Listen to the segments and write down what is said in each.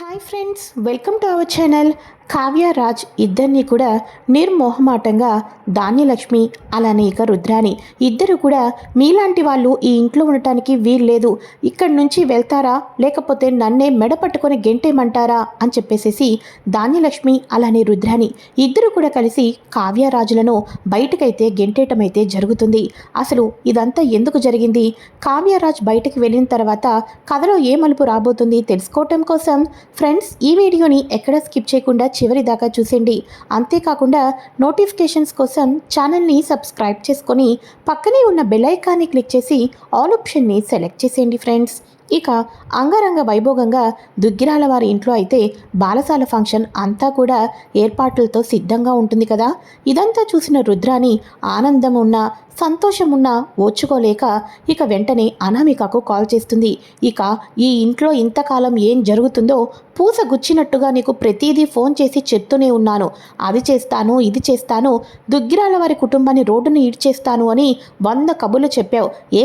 Hi friends welcome to our channel Kavya Raj ఇద్దరిని కూడా నిర్మోహమాటంగా ధాన్యలక్ష్మి అలానే ఇక రుద్రాని ఇద్దరు కూడా మీలాంటి వాళ్ళు ఈ ఇంట్లో ఉండటానికి వీల్లేదు. ఇక్కడి నుంచి వెళ్తారా? లేకపోతే నన్నే మెడ పట్టుకొని గెంటేమంటారా అని చెప్పేసేసి ధాన్యలక్ష్మి అలానే రుద్రాని ఇద్దరు కూడా కలిసి కావ్యరాజులను బయటకైతే గెంటేయటం అయితే జరుగుతుంది. అసలు ఇదంతా ఎందుకు జరిగింది? కావ్యరాజ్ బయటకు వెళ్ళిన తర్వాత కథలో ఏ మలుపు రాబోతుంది తెలుసుకోవటం కోసం ఫ్రెండ్స్ ఈ వీడియోని ఎక్కడ స్కిప్ చేయకుండా చివరి దాకా చూసేయండి. అంతేకాకుండా నోటిఫికేషన్స్ కోసం ఛానల్ని సబ్స్క్రైబ్ చేసుకొని పక్కనే ఉన్న బెల్ ఐకాన్ని క్లిక్ చేసి ఆల్ ఆప్షన్ని సెలెక్ట్ చేసేయండి ఫ్రెండ్స్. ఇక అంగరంగ వైభోగంగా దుగ్గిరాల వారి ఇంట్లో అయితే బాలసాల ఫంక్షన్ అంతా కూడా ఏర్పాట్లతో సిద్ధంగా ఉంటుంది కదా. ఇదంతా చూసిన రుద్రాని ఆనందం ఉన్న సంతోషం ఉన్నా ఓర్చుకోలేక ఇక వెంటనే అనామికకు కాల్ చేస్తుంది. ఇక ఈ ఇంట్లో ఇంతకాలం ఏం జరుగుతుందో పూస గుచ్చినట్టుగా నీకు ప్రతిదీ ఫోన్ చేసి చెప్తూనే ఉన్నాను. అది చేస్తాను ఇది చేస్తాను దుగ్గిరాల వారి కుటుంబాన్ని రోడ్డును ఈడ్చేస్తాను అని వంద కబుర్లు చెప్పావు. ఏ?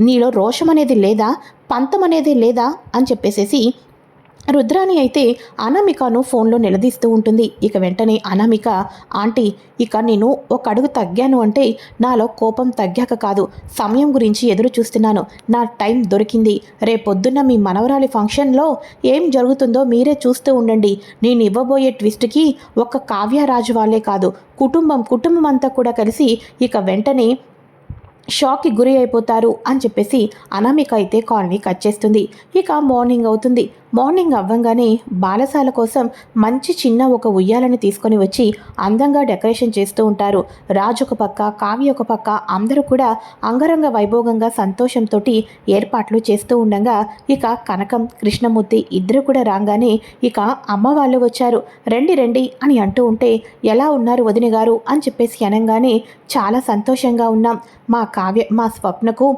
నీలో రోషం అనేది లేదా పంతం అనేది లేదా అని చెప్పేసేసి రుద్రాణి అయితే అనామికను ఫోన్లో నిలదీస్తూ ఉంటుంది. ఇక వెంటనే అనామిక ఆంటీ ఇక నేను ఒక అడుగు తగ్గాను అంటే నాలో కోపం తగ్గాక కాదు. సమయం గురించి ఎదురు చూస్తున్నాను. నా టైం దొరికింది. రేపొద్దున్న మీ మనవరాలి ఫంక్షన్లో ఏం జరుగుతుందో మీరే చూస్తూ ఉండండి. నేను ఇవ్వబోయే ట్విస్ట్కి ఒక కావ్యరాజు వాళ్ళే కాదు. కుటుంబం కుటుంబం అంతా కూడా కలిసి ఇక వెంటనే షాక్కి గురి అయిపోతారు అని చెప్పేసి అనామిక అయితే కాల్ని కట్ చేస్తుంది. ఇక మార్నింగ్ అవుతుంది. మార్నింగ్ అవ్వంగానే బాలసాల కోసం మంచి చిన్న ఒక ఉయ్యాలని తీసుకొని వచ్చి అందంగా డెకరేషన్ చేస్తూ ఉంటారు. రాజు ఒక పక్క కావ్య ఒక పక్క అందరూ కూడా అంగరంగ వైభోగంగా సంతోషంతో ఏర్పాట్లు చేస్తూ ఉండగా ఇక కనకం కృష్ణమూర్తి ఇద్దరు కూడా రాగానే ఇక అమ్మ వాళ్ళు వచ్చారు. రండి రండి అని అంటూ ఉంటే ఎలా ఉన్నారు వదిన గారు? అని చెప్పేసి అనగానే చాలా సంతోషంగా ఉన్నాం. మా కావ్య మా స్వప్నకు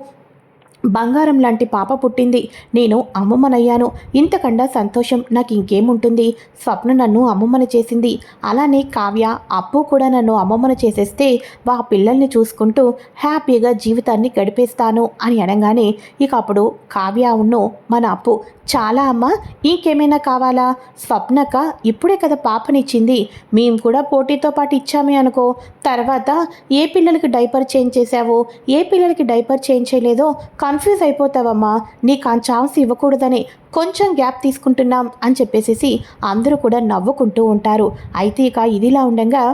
బంగారం లాంటి పాప పుట్టింది. నేను అమ్మమ్మనయ్యాను. ఇంతకన్నా సంతోషం నాకు ఇంకేముంటుంది? స్వప్న నన్ను అమ్మమ్మన చేసింది. అలానే కావ్య అప్పు కూడా నన్ను అమ్మమ్మను చేసేస్తే వా పిల్లల్ని చూసుకుంటూ హ్యాపీగా జీవితాన్ని గడిపేస్తాను అని అనగానే ఇక అప్పుడు కావ్య ఉన్ను మన అప్పు చాలా అమ్మ ఇంకేమైనా కావాలా? స్వప్నక ఇప్పుడే కదా పాపనిచ్చింది. మేము కూడా పోటీతో పాటు ఇచ్చామే అనుకో. తర్వాత ఏ పిల్లలకి డైపర్ చేంజ్ చేసావో ఏ పిల్లలకి డైపర్ చేంజ్ చేయలేదో కన్ఫ్యూజ్ అయిపోతావమ్మా. నీకు ఆ ఛాన్స్ ఇవ్వకూడదని కొంచెం గ్యాప్ తీసుకుంటున్నాం అని చెప్పేసేసి అందరూ కూడా నవ్వుకుంటూ ఉంటారు. అయితే ఇక ఇదిలా ఉండగా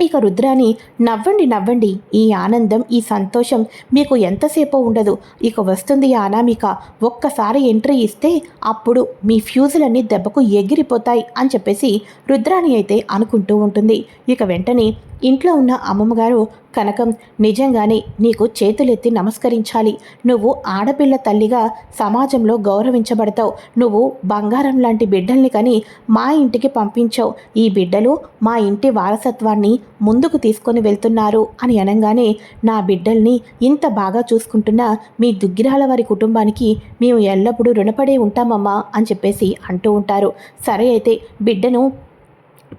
ఇక రుద్రాని నవ్వండి నవ్వండి. ఈ ఆనందం ఈ సంతోషం మీకు ఎంతసేపు ఉండదు. ఇక వస్తుంది అనామిక. ఒక్కసారి ఎంట్రీ ఇస్తే అప్పుడు మీ ఫ్యూజులన్నీ దెబ్బకు ఎగిరిపోతాయి అని చెప్పేసి రుద్రాని అయితే అనుకుంటూ ఉంటుంది. ఇక వెంటనే ఇంట్లో ఉన్న అమ్మమ్మగారు కనకం నిజంగానే నీకు చేతులెత్తి నమస్కరించాలి. నువ్వు ఆడపిల్ల తల్లిగా సమాజంలో గౌరవించబడతావు. నువ్వు బంగారం లాంటి బిడ్డల్ని కని మా ఇంటికి పంపించావు. ఈ బిడ్డలు మా ఇంటి వారసత్వాన్ని ముందుకు తీసుకొని వెళ్తున్నారు అని అనగానే నా బిడ్డల్ని ఇంత బాగా చూసుకుంటున్న మీ దుగ్గిరాల వారి కుటుంబానికి మేము ఎల్లప్పుడూ రుణపడే ఉంటామమ్మా అని చెప్పేసి అంటూ ఉంటారు. సరే అయితే బిడ్డను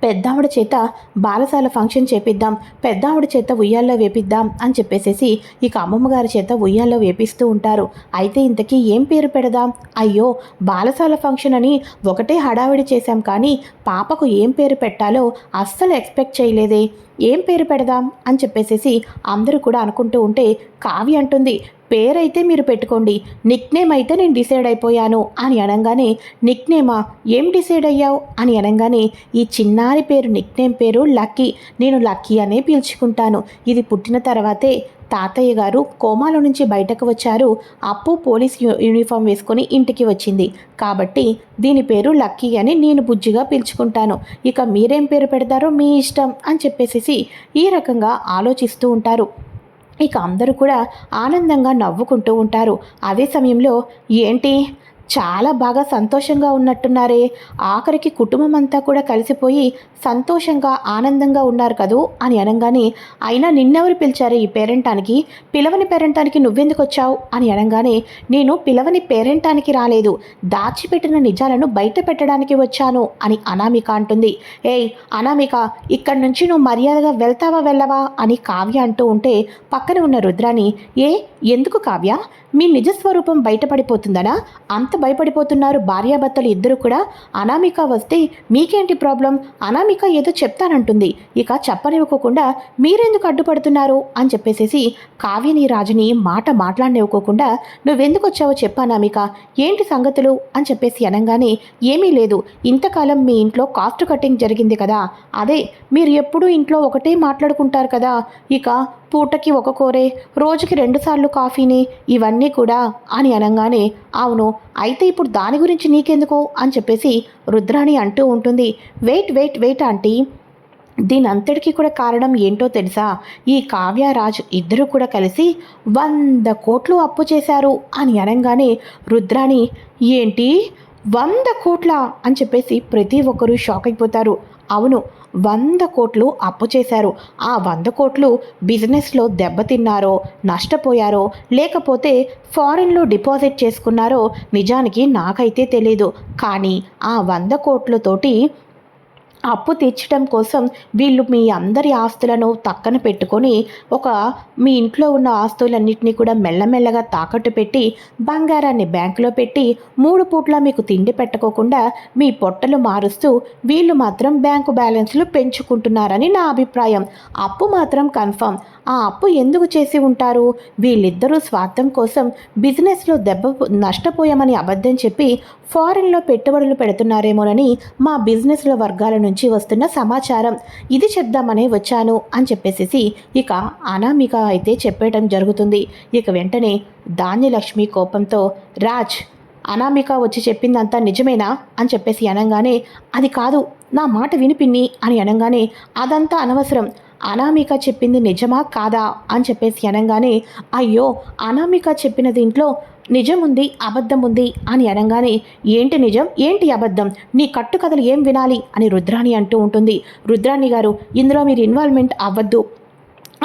పెద్దావిడ చేత బాలసాల ఫంక్షన్ చేపిద్దాం పెద్దావిడ చేత ఉయ్యాల్లో వేపిద్దాం అని చెప్పేసేసి ఇక అమ్మమ్మ గారి చేత ఉయ్యాల్లో వేపిస్తూ ఉంటారు. అయితే ఇంతకీ ఏం పేరు పెడదాం? అయ్యో బాలసాల ఫంక్షన్ అని ఒకటే హడావిడి చేశాం కానీ పాపకు ఏం పేరు పెట్టాలో అస్సలు ఎక్స్పెక్ట్ చేయలేదే. ఏం పేరు పెడదాం అని చెప్పేసేసి అందరూ కూడా అనుకుంటూ ఉంటే కావి అంటుంది పేరైతే మీరు పెట్టుకోండి. నిక్ నేమ్ అయితే నేను డిసైడ్ అయిపోయాను అని అనగానే నిక్ నేమా ఏం డిసైడ్ అయ్యావు? అని అనగానే ఈ చిన్నారి పేరు నిక్ నేమ్ పేరు లక్కీ. నేను లక్కీ అనే పిలుచుకుంటాను. ఇది పుట్టిన తర్వాతే తాతయ్య గారు కోమాలో నుంచి బయటకు వచ్చారు. అప్పు పోలీస్ యూనిఫామ్ వేసుకుని ఇంటికి వచ్చింది. కాబట్టి దీని పేరు లక్కీ అని నేను బుజ్జిగా పిలుచుకుంటాను. ఇక మీరేం పేరు పెడతారో మీ ఇష్టం అని చెప్పేసి ఈ రకంగా ఆలోచిస్తూ ఉంటారు. ఇక అందరూ కూడా ఆనందంగా నవ్వుకుంటూ ఉంటారు. అదే సమయంలో ఏంటి? చాలా బాగా సంతోషంగా ఉన్నట్టున్నారే. ఆఖరికి కుటుంబం అంతా కూడా కలిసిపోయి సంతోషంగా ఆనందంగా ఉన్నారు కదూ అని అనగానే అయినా నిన్నెవరు పిలిచారు ఈ పేరెంటానికి? పిలవని పేరెంటానికి నువ్వెందుకు వచ్చావు అని అనగానే నేను పిలవని పేరెంటానికి రాలేదు. దాచిపెట్టిన నిజాలను బయట పెట్టడానికి వచ్చాను అని అనామిక అంటుంది. ఏయ్ అనామిక ఇక్కడి నుంచి నువ్వు మర్యాదగా వెళ్తావా వెళ్ళవా అని కావ్య అంటూ ఉంటే పక్కన ఉన్న రుద్రాని ఏ ఎందుకు కావ్య? మీ నిజస్వరూపం బయటపడిపోతుందనా? అంత భయపడిపోతున్నారు భార్యాభర్తలు ఇద్దరు కూడా. అనామిక వస్తే మీకేంటి ప్రాబ్లం? అనామిక ఏదో చెప్తానంటుంది. ఇక చెప్పనివ్వకోకుండా మీరెందుకు అడ్డుపడుతున్నారు? అని చెప్పేసేసి కావ్యని రాజుని మాట మాట్లాడనివ్వకోకుండా నువ్వెందుకు వచ్చావో చెప్పు అనామిక. ఏంటి సంగతులు? అని చెప్పేసి అనగానే ఏమీ లేదు. ఇంతకాలం మీ ఇంట్లో కాస్ట్ కటింగ్ జరిగింది కదా. అదే మీరు ఎప్పుడూ ఇంట్లో ఒకటే మాట్లాడుకుంటారు కదా. ఇక పూటకి ఒక కూరే రోజుకి రెండుసార్లు కాఫీని ఇవన్నీ కూడా అని అనగానే అవును అయితే ఇప్పుడు దాని గురించి నీకెందుకు అని చెప్పేసి రుద్రాణి అంటూ ఉంటుంది. Wait wait wait aunty. దీని అంతటికీ కూడా కారణం ఏంటో తెలుసా? ఈ కావ్యరాజ్ ఇద్దరు కూడా కలిసి వంద కోట్లు అప్పు చేశారు అని అనగానే రుద్రాణి ఏంటి? వంద కోట్ల? అని చెప్పేసి ప్రతి ఒక్కరూ షాక్ అయిపోతారు. అవును వంద కోట్లు అప్పు చేశారు. ఆ వంద కోట్లు బిజినెస్లో దెబ్బతిన్నారో నష్టపోయారో లేకపోతే ఫారిన్లో డిపాజిట్ చేసుకున్నారో నిజానికి నాకైతే తెలీదు. కానీ ఆ వంద కోట్లతోటి అప్పు తీర్చడం కోసం వీళ్ళు మీ అందరి ఆస్తులను తక్కన పెట్టుకొని ఒక మీ ఇంట్లో ఉన్న ఆస్తులన్నింటినీ కూడా మెల్లమెల్లగా తాకట్టు పెట్టి బంగారాన్ని బ్యాంకులో పెట్టి మూడు పూట్ల మీకు తిండి పెట్టకోకుండా మీ పొట్టలు మారుస్తూ వీళ్ళు మాత్రం బ్యాంకు బ్యాలెన్స్లు పెంచుకుంటున్నారని నా అభిప్రాయం. అప్పు మాత్రం కన్ఫర్మ్ ఆ అప్పు ఎందుకు చేసి ఉంటారు? వీళ్ళిద్దరూ స్వార్థం కోసం బిజినెస్లో దెబ్బ నష్టపోయామని అబద్ధం చెప్పి ఫారెన్లో పెట్టుబడులు పెడుతున్నారేమోనని మా బిజినెస్ల వర్గాల నుంచి వస్తున్న సమాచారం. ఇది చెప్దామనే వచ్చాను అని చెప్పేసి ఇక అనామిక అయితే చెప్పేయటం జరుగుతుంది. ఇక వెంటనే ధాన్యలక్ష్మి కోపంతో రాజ్ అనామిక వచ్చి చెప్పిందంతా నిజమేనా? అని చెప్పేసి అనగానే అది కాదు నా మాట వినిపిన్ని అని అనగానే అదంతా అనవసరం. అనామిక చెప్పింది నిజమా కాదా అని చెప్పేసి అనగానే అయ్యో అనామిక చెప్పిన దీంట్లో నిజం ఉంది అబద్ధం ఉంది అని అనగానే ఏంటి నిజం ఏంటి అబద్ధం నీ కట్టుకథలు ఏం వినాలి అని రుద్రాణి అంటూ ఉంటుంది. రుద్రాణి గారు ఇందులో మీరు ఇన్వాల్వ్మెంట్ అవ్వద్దు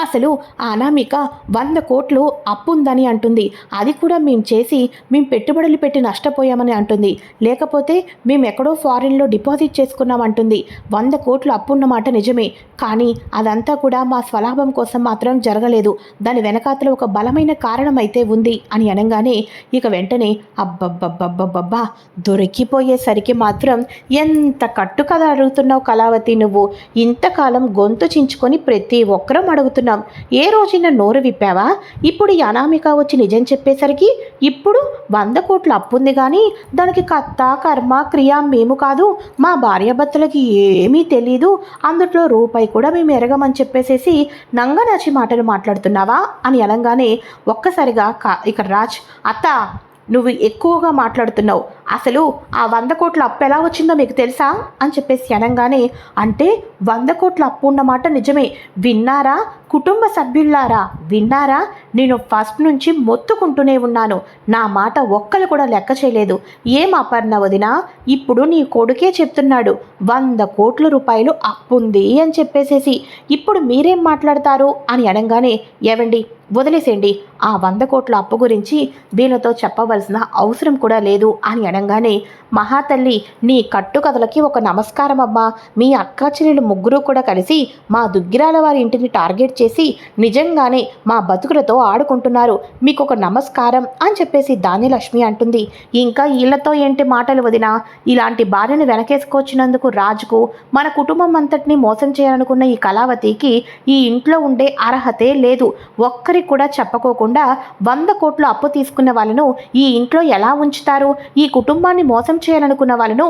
అసలు ఆ అనామిక వంద కోట్లు అప్పుందని అంటుంది. అది కూడా మేము చేసి మేము పెట్టుబడులు పెట్టి నష్టపోయామని అంటుంది. లేకపోతే మేము ఎక్కడో ఫారిన్లో డిపాజిట్ చేసుకున్నామంటుంది వంద కోట్లు అప్పున్నమాట నిజమే. కానీ అదంతా కూడా మా స్వలాభం కోసం మాత్రం జరగలేదు. దాని వెనకాతల ఒక బలమైన కారణం అయితే ఉంది అని అనగానే ఇక వెంటనే అబ్బబ్బబ్బబ్బబ్బా దొరికిపోయేసరికి మాత్రం ఎంత కట్టుకథ అడుగుతున్నావు కళావతి నువ్వు? ఇంతకాలం గొంతు చించుకొని ప్రతి ఒక్కరం అడుగుతున్నాం ఏ రోజైనా నోరు విప్పావా? ఇప్పుడు ఈ అనామిక వచ్చి నిజం చెప్పేసరికి ఇప్పుడు వంద కోట్ల అప్పుంది కానీ దానికి కత్త కర్మ క్రియ మేము కాదు మా భార్యాభర్తలకి ఏమీ తెలీదు అందుట్లో రూపాయి కూడా మేము ఎరగమని చెప్పేసేసి నంగనాచి మాటలు మాట్లాడుతున్నావా? అని అనగానే ఒక్కసారిగా కా ఇక్కడ రాజ్ అత్త నువ్వు ఎక్కువగా మాట్లాడుతున్నావు. అసలు ఆ వంద కోట్ల అప్పు ఎలా వచ్చిందో మీకు తెలుసా? అని చెప్పేసి అనగానే అంటే వంద కోట్ల అప్పు ఉన్నమాట నిజమే. విన్నారా? కుటుంబ సభ్యులారా విన్నారా? నేను ఫస్ట్ నుంచి మొత్తుకుంటూనే ఉన్నాను. నా మాట ఒక్కలు కూడా లెక్క చేయలేదు. ఏం అపర్ణ వదినా? ఇప్పుడు నీ కొడుకే చెప్తున్నాడు వంద కోట్ల రూపాయలు అప్పుంది అని చెప్పేసేసి. ఇప్పుడు మీరేం మాట్లాడతారు? అని అనగానే ఏవండి? వదిలేసేయండి. ఆ వంద కోట్ల అప్పు గురించి వీళ్ళతో చెప్పవలసిన అవసరం కూడా లేదు అని అనగానే మహాతల్లి నీ కట్టుకథలకి ఒక నమస్కారం అమ్మా మీ అక్క చెల్లెలు ముగ్గురు కూడా కలిసి మా దుగ్గిరాల వారి ఇంటిని టార్గెట్ చేసి నిజంగానే మా బతుకులతో ఆడుకుంటున్నారు. మీకు ఒక నమస్కారం అని చెప్పేసి దాని లక్ష్మి అంటుంది. ఇంకా వీళ్ళతో ఏంటి మాటలు వదినా? ఇలాంటి భార్యను వెనకేసుకొచ్చినందుకు రాజుకు మన కుటుంబం అంతటిని మోసం చేయాలనుకున్న ఈ కళావతికి ఈ ఇంట్లో ఉండే అర్హతే లేదు. ఒక్కరికి కూడా చెప్పుకోకుండా వంద కోట్లు అప్పు తీసుకున్న వాళ్ళను ఈ ఇంట్లో ఎలా ఉంచుతారు? ఈ కుటుంబాన్ని మోసం చేయాలనుకున్న వాళ్ళను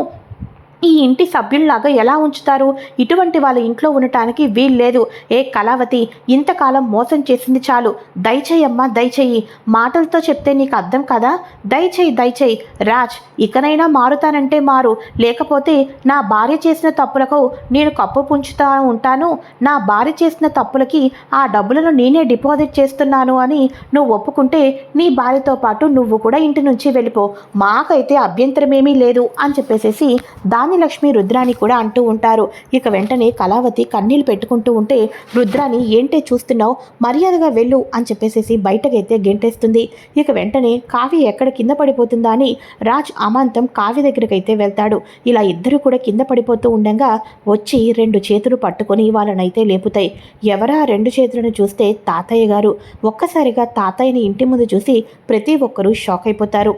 ఈ ఇంటి సభ్యుల్లాగా ఎలా ఉంచుతారు? ఇటువంటి వాళ్ళ ఇంట్లో ఉండటానికి వీల్లేదు. ఏ కళావతి ఇంతకాలం మోసం చేసింది చాలు. దయచేయమ్మా దయచేయి. మాటలతో చెప్తే నీకు అర్థం కదా? దయచేయి దయచేయి. రాజ్ ఇకనైనా మారుతానంటే మారు. లేకపోతే నా భార్య చేసిన తప్పులకు నేను కప్పు పుంచుతా ఉంటాను. నా భార్య చేసిన తప్పులకి ఆ డబ్బులను నేనే డిపాజిట్ చేస్తున్నాను అని నువ్వు ఒప్పుకుంటే నీ భార్యతో పాటు నువ్వు కూడా ఇంటి నుంచి వెళ్ళిపో. మాకైతే అభ్యంతరమేమీ లేదు అని చెప్పేసేసి దాని ధాన్యలక్ష్మి రుద్రాని కూడా అంటూ ఉంటారు. ఇక వెంటనే కళావతి కన్నీళ్ళు పెట్టుకుంటూ ఉంటే రుద్రాని ఏంటే చూస్తున్నావు? మర్యాదగా వెళ్ళు అని చెప్పేసేసి బయటకైతే గెంటేస్తుంది. ఇక వెంటనే కావ్య ఎక్కడ కింద పడిపోతుందా అని రాజ్ అమాంతం కావ్య దగ్గరికైతే వెళ్తాడు. ఇలా ఇద్దరు కూడా కింద పడిపోతూ ఉండగా వచ్చి రెండు చేతులు పట్టుకొని వాళ్ళనైతే లేపుతాయి. ఎవరా రెండు చేతులను చూస్తే తాతయ్య గారు? ఒక్కసారిగా తాతయ్యని ఇంటి ముందు చూసి ప్రతి ఒక్కరూ షాక్ అయిపోతారు.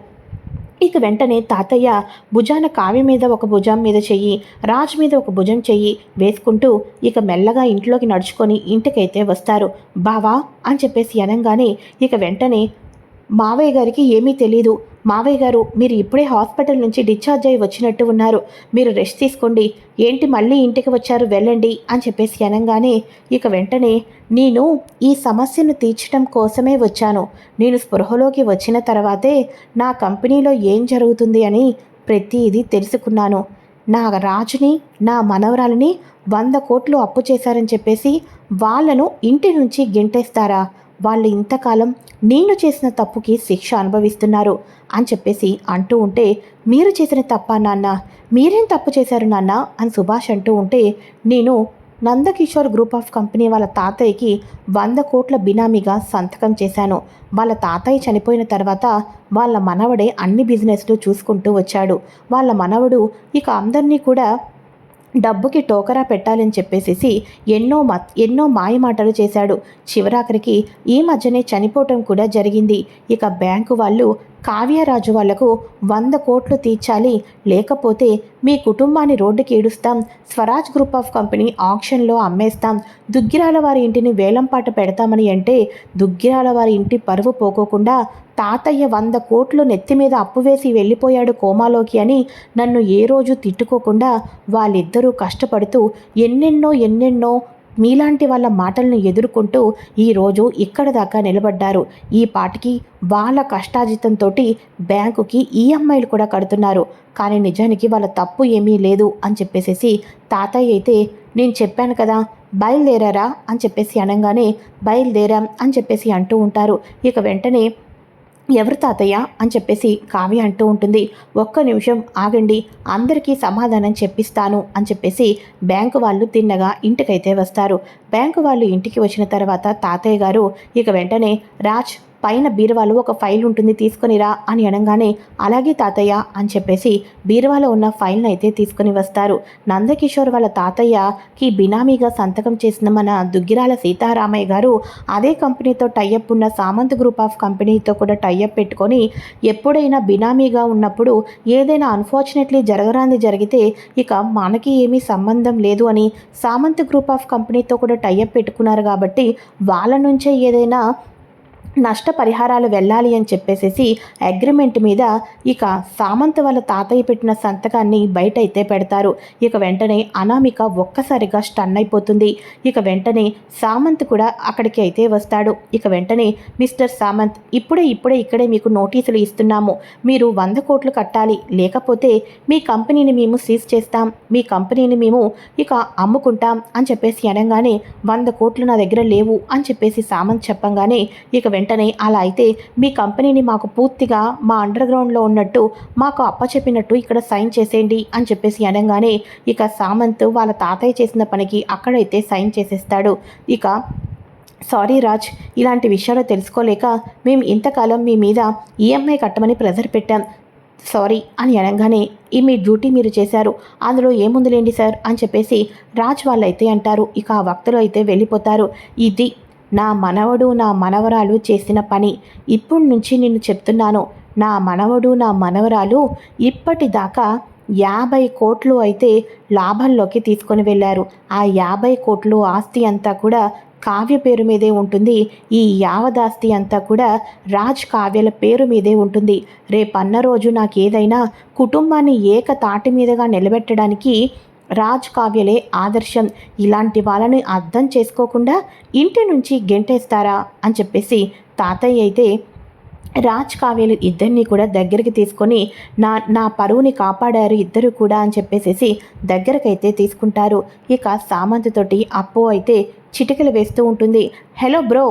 ఇక వెంటనే తాతయ్య భుజాన కావి మీద ఒక భుజం మీద చెయ్యి రాజ్ మీద ఒక భుజం చెయ్యి వేసుకుంటూ ఇక మెల్లగా ఇంట్లోకి నడుచుకొని ఇంటికైతే వస్తారు. బావా అని చెప్పేసి అనగానే ఇక వెంటనే మావయ్య గారికి ఏమీ తెలీదు. మావయ్య గారు మీరు ఇప్పుడే హాస్పిటల్ నుంచి డిశ్చార్జ్ అయ్యి వచ్చినట్టు ఉన్నారు. మీరు రెస్ట్ తీసుకోండి. ఏంటి మళ్ళీ ఇంటికి వచ్చారు? వెళ్ళండి అని చెప్పేసి అనగానే ఇక వెంటనే నేను ఈ సమస్యను తీర్చడం కోసమే వచ్చాను. నేను స్పృహలోకి వచ్చిన తర్వాతే నా కంపెనీలో ఏం జరుగుతుంది అని ప్రతిదీ తెలుసుకున్నాను. నా రాజుని నా మనవరాలని వంద కోట్లు అప్పు చేశారని చెప్పేసి వాళ్ళను ఇంటి నుంచి గెంటేస్తారా? వాళ్ళు ఇంతకాలం నేను చేసిన తప్పుకి శిక్ష అనుభవిస్తున్నారు అని చెప్పేసి అంటూ ఉంటే మీరు చేసిన తప్ప నాన్న? మీరేం తప్పు చేశారు నాన్న? అని సుభాష్ అంటూ ఉంటే నేను నందకిషోర్ గ్రూప్ ఆఫ్ కంపెనీ వాళ్ళ తాతయ్యకి వంద కోట్ల బినామీగా సంతకం చేశాను. వాళ్ళ తాతయ్య చనిపోయిన తర్వాత వాళ్ళ మనవడే అన్ని బిజినెస్లు చూసుకుంటూ వచ్చాడు. వాళ్ళ మనవడు ఇక అందరినీ కూడా డబ్బుకి టోకరా పెట్టాలని చెప్పేసేసి ఎన్నో మ ఎన్నో మాయమాటలు చేశాడు. చివరాఖరికి ఈ మధ్యనే చనిపోవటం కూడా జరిగింది. ఇక బ్యాంకు వాళ్ళు కావ్యరాజు వాళ్ళకు వంద కోట్లు తీర్చాలి. లేకపోతే మీ కుటుంబాన్ని రోడ్డుకి ఏడుస్తాం. స్వరాజ్ గ్రూప్ ఆఫ్ కంపెనీ ఆక్షన్లో అమ్మేస్తాం. దుగ్గిరాల వారి ఇంటిని వేలంపాట పెడతామని అంటే దుగ్గిరాల వారి ఇంటి పరువు పోకోకుండా తాతయ్య వంద కోట్లు నెత్తి మీద అప్పు వేసి వెళ్ళిపోయాడు కోమాలోకి అని నన్ను ఏ రోజు తిట్టుకోకుండా వాళ్ళిద్దరూ కష్టపడుతూ ఎన్నెన్నో ఎన్నెన్నో మీలాంటి వాళ్ళ మాటలను ఎదుర్కొంటూ ఈరోజు ఇక్కడ దాకా నిలబడ్డారు. ఈ పాటికి వాళ్ళ కష్టాజితంతో బ్యాంకుకి ఈఎంఐలు కూడా కడుతున్నారు. కానీ నిజానికి వాళ్ళ తప్పు ఏమీ లేదు అని చెప్పేసేసి తాతయ్య అయితే నేను చెప్పాను కదా బయలుదేరారా? అని చెప్పేసి అనగానే బయలుదేరాం అని చెప్పేసి అంటూ ఉంటారు. ఇక వెంటనే ఎవరు తాతయ్య అని చెప్పేసి కావ్య అంటూ ఉంటుంది. ఒక్క నిమిషం ఆగండి అందరికీ సమాధానం చెప్పిస్తాను అని చెప్పేసి బ్యాంకు వాళ్ళు తిన్నగా ఇంటికైతే వస్తారు. బ్యాంకు వాళ్ళు ఇంటికి వచ్చిన తర్వాత తాతయ్య గారు ఇక వెంటనే రాజ్ పైన బీరువాలో ఒక ఫైల్ ఉంటుంది తీసుకొనిరా అని అనగానే అలాగే తాతయ్య అని చెప్పేసి బీరువాలో ఉన్న ఫైల్ని అయితే తీసుకుని వస్తారు. నందకిషోర్ వాళ్ళ తాతయ్యకి బినామీగా సంతకం చేసిన మన దుగ్గిరాల సీతారామయ్య గారు అదే కంపెనీతో టైఅప్ ఉన్న సామంత్ గ్రూప్ ఆఫ్ కంపెనీతో కూడా టైఅప్ పెట్టుకొని ఎప్పుడైనా బినామీగా ఉన్నప్పుడు ఏదైనా అన్ఫార్చునేట్లీ జరగరాంది జరిగితే ఇక మనకి ఏమీ సంబంధం లేదు అని సామంత్ గ్రూప్ ఆఫ్ కంపెనీతో కూడా టైఅప్ పెట్టుకున్నారు కాబట్టి వాళ్ళ నుంచే ఏదైనా నష్టపరిహారాలు వెళ్ళాలి అని చెప్పేసేసి అగ్రిమెంట్ మీద ఇక సామంత్ వాళ్ళ తాతయ్య పెట్టిన సంతకాన్ని బయట అయితే పెడతారు. ఇక వెంటనే అనామిక ఒక్కసారిగా స్టన్ అయిపోతుంది. ఇక వెంటనే సామంత్ కూడా అక్కడికి అయితే వస్తాడు. ఇక వెంటనే మిస్టర్ సామంత్ ఇప్పుడే ఇప్పుడే ఇక్కడే మీకు నోటీసులు ఇస్తున్నాము. మీరు వంద కోట్లు కట్టాలి. లేకపోతే మీ కంపెనీని మేము సీజ్ చేస్తాం. మీ కంపెనీని మేము ఇక అమ్ముకుంటాం అని చెప్పేసి అనగానే వంద కోట్లు నా దగ్గర లేవు అని చెప్పేసి సామంత్ చెప్పంగానే ఇక వెంటనే వెంటనే అలా అయితే మీ కంపెనీని మాకు పూర్తిగా మా అండర్ గ్రౌండ్లో ఉన్నట్టు మాకు అప్పచెప్పినట్టు ఇక్కడ సైన్ చేసేయండి అని చెప్పేసి అనగానే ఇక సామంత్ వాళ్ళ తాతయ్య చేసిన పనికి అక్కడైతే సైన్ చేసేస్తాడు. ఇక సారీ రాజ్ ఇలాంటి విషయాలు తెలుసుకోలేక మేము ఇంతకాలం మీ మీద ఈఎంఐ కట్టమని ప్రెజర్ పెట్టాం. సారీ అని అనగానే ఈ మీ డ్యూటీ మీరు చేశారు అందులో ఏముందిలేండి సార్ అని చెప్పేసి రాజ్ వాళ్ళైతే అంటారు. ఇక ఆ వక్తలు అయితే వెళ్ళిపోతారు. ఇది నా మనవడు నా మనవరాలు చేసిన పని ఇప్పటి నుంచి నేను చెప్తున్నాను. నా మనవడు నా మనవరాలు ఇప్పటిదాకా యాభై కోట్లు అయితే లాభంలోకి తీసుకొని వెళ్ళారు. ఆ యాభై కోట్లు ఆస్తి అంతా కూడా కావ్య పేరు మీదే ఉంటుంది. ఈ యావదాస్తి అంతా కూడా రాజ్ కావ్యల పేరు మీదే ఉంటుంది. రేపన్న రోజు నాకు ఏదైనా కుటుంబాన్ని ఏక తాటి మీదగా నిలబెట్టడానికి రాజ్ కావ్యలే ఆదర్శం. ఇలాంటి వాళ్ళని అర్థం చేసుకోకుండా ఇంటి నుంచి గెంటేస్తారా అని చెప్పేసి తాతయ్య అయితే రాజ్ కావ్యలు ఇద్దరిని కూడా దగ్గరికి తీసుకొని నా నా పరువుని కాపాడారు ఇద్దరు కూడా అని చెప్పేసేసి దగ్గరకైతే తీసుకుంటారు. ఇక సామంతతోటి అప్పు అయితే చిటికలు వేస్తూ ఉంటుంది. హలో బ్రో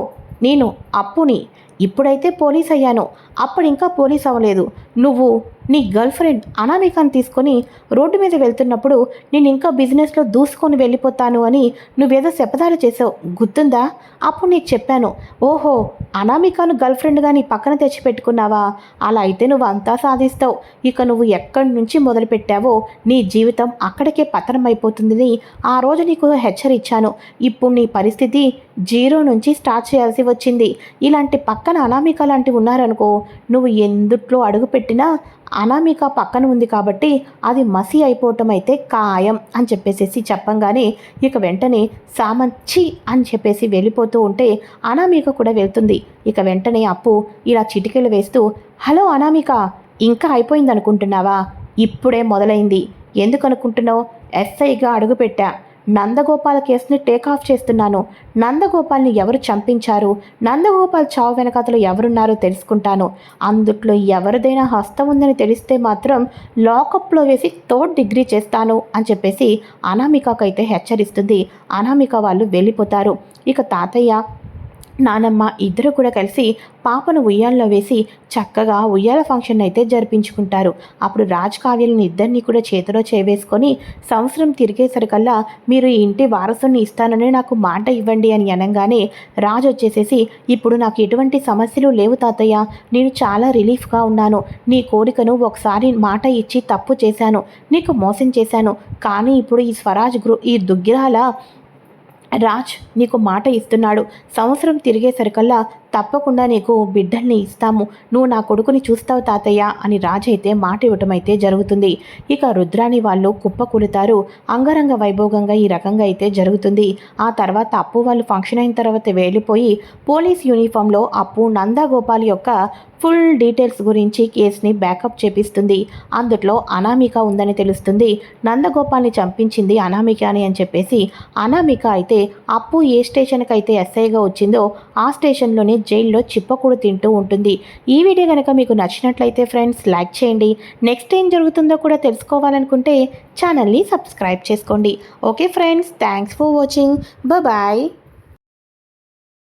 నేను అప్పుని. ఇప్పుడైతే పోలీస్ అయ్యాను అప్పుడు ఇంకా పోలీస్ అవ్వలేదు నువ్వు నీ గర్ల్ ఫ్రెండ్ అనామికాని తీసుకొని రోడ్డు మీద వెళ్తున్నప్పుడు నేను ఇంకా బిజినెస్లో దూసుకొని వెళ్ళిపోతాను అని నువ్వేదో శపథాలు చేసావు. గుర్తుందా? అప్పుడు నీకు చెప్పాను. ఓహో అనామికాను గర్ల్ ఫ్రెండ్గా నీ పక్కన తెచ్చిపెట్టుకున్నావా? అలా అయితే నువ్వు అంతా సాధిస్తావు. ఇక నువ్వు ఎక్కడి నుంచి మొదలుపెట్టావో నీ జీవితం అక్కడికే పతనం అయిపోతుందని ఆ రోజు నీకు హెచ్చరించాను ఇప్పుడు నీ పరిస్థితి జీరో నుంచి స్టార్ట్ చేయాల్సి వచ్చింది. ఇలాంటి పక్కన అనామిక లాంటివి ఉన్నారనుకో నువ్వు ఎందుట్లో అడుగుపెట్టినా అనామిక పక్కన ఉంది కాబట్టి అది మసి అయిపోవటం అయితే ఖాయం అని చెప్పేసేసి చెప్పంగానే ఇక వెంటనే సామంచి అని చెప్పేసి వెళ్ళిపోతూ ఉంటే అనామిక కూడా వెళ్తుంది. ఇక వెంటనే అప్పు ఇలా చిటికెలు వేస్తూ హలో అనామిక ఇంకా అయిపోయింది అనుకుంటున్నావా ఇప్పుడే మొదలైంది. ఎందుకు అనుకుంటున్నావు ఎస్ఐగా అడుగుపెట్టా నందగోపాల్ కేసుని టేక్ ఆఫ్ చేస్తున్నాను. నందగోపాల్ని ఎవరు చంపించారు? నందగోపాల్ చావు వెనకాతలో ఎవరున్నారో తెలుసుకుంటాను. అందుట్లో ఎవరిదైనా హస్తం ఉందని తెలిస్తే మాత్రం లాకప్లో వేసి థర్డ్ డిగ్రీ చేస్తాను అని చెప్పేసి అనామికకైతే హెచ్చరిస్తుంది. అనామిక వాళ్ళు వెళ్ళిపోతారు. ఇక తాతయ్య నానమ్మ ఇద్దరు కూడా కలిసి పాపను ఉయ్యాల్లో వేసి చక్కగా ఉయ్యాల ఫంక్షన్ అయితే జరిపించుకుంటారు. అప్పుడు రాజ్ కావ్యలను ఇద్దరిని కూడా చేతిలో చేవేసుకొని సంవత్సరం తిరిగేసరికల్లా మీరు ఈ ఇంటి వారసుని ఇస్తానని నాకు మాట ఇవ్వండి అని అనగానే రాజు వచ్చేసేసి ఇప్పుడు నాకు ఎటువంటి సమస్యలు లేవు తాతయ్య. నేను చాలా రిలీఫ్గా ఉన్నాను. నీ కోరికను ఒకసారి మాట ఇచ్చి తప్పు చేశాను. నీకు మోసం చేశాను. కానీ ఇప్పుడు ఈ స్వరాజ్ గ్రూ ఈ దుగ్గిరాల రాజ్ నీకు మాట ఇస్తున్నాడు. సంవత్సరం తిరిగేసరికల్లా తప్పకుండా నీకు బిడ్డల్ని ఇస్తాము. నువ్వు నా కొడుకుని చూస్తావు తాతయ్య అని రాజైతే మాట ఇవ్వటమైతే జరుగుతుంది. ఇక రుద్రాని వాళ్ళు కుప్పకూలుతారు అంగరంగ వైభోగంగా ఈ రకంగా అయితే జరుగుతుంది. ఆ తర్వాత అప్పు వాళ్ళు ఫంక్షన్ అయిన తర్వాత వెళ్ళిపోయి పోలీస్ యూనిఫామ్లో అప్పు నందగోపాల్ యొక్క ఫుల్ డీటెయిల్స్ గురించి కేసుని బ్యాకప్ చేపిస్తుంది. అందుట్లో అనామిక ఉందని తెలుస్తుంది. నందగోపాల్ని చంపించింది అనామిక అని అని చెప్పేసి అనామిక అయితే అప్పు ఏ స్టేషన్కి అయితే ఎస్ఐగా వచ్చిందో ఆ స్టేషన్లోనే జైల్లో చిప్పకూడు తింటూ ఉంటుంది. ఈ వీడియో కనుక మీకు నచ్చినట్లయితే ఫ్రెండ్స్ లైక్ చేయండి. నెక్స్ట్ ఏం జరుగుతుందో కూడా తెలుసుకోవాలనుకుంటే ఛానల్ని సబ్స్క్రైబ్ చేసుకోండి. Okay friends thanks for watching. Bye